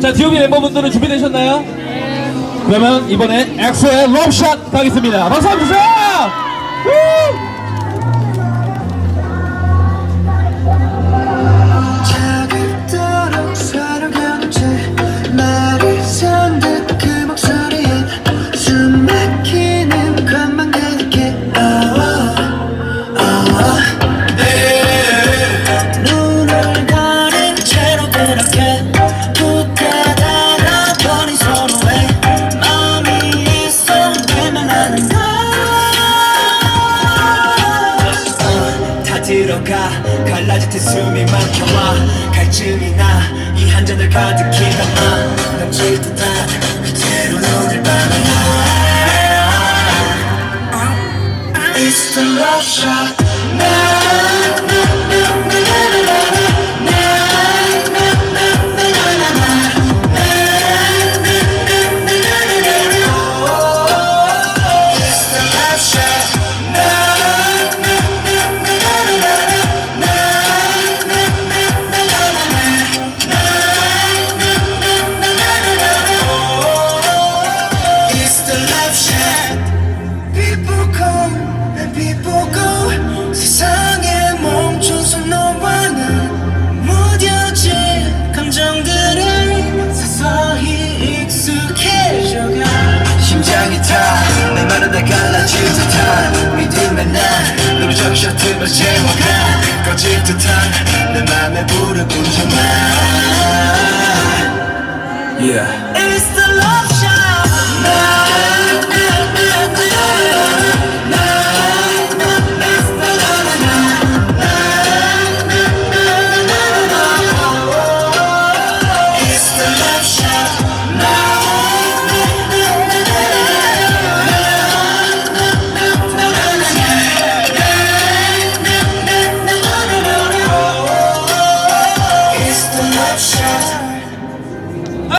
자, 디오비 멤버분들은 준비되셨나요? 그러면 이번에 엑소의 럽샷 가겠습니다. 박수 한번 주세요! 들어가 갈라질 때 숨이 막혀와 갈증이 나 이 한 잔을 가득히 담아 넘칠 듯한 그대로 눈을 감아 It's the love shot people go. 세상에 멈춰서 너와 난 무뎌질 감정들을 서서히 익숙해져가. 심장이 타내 말은 다 갈라질 듯한 믿음의 날 너를 적셔 틈을 채워가 꺼질 듯한 내 맘에 불을 붙여놔 Yeah selection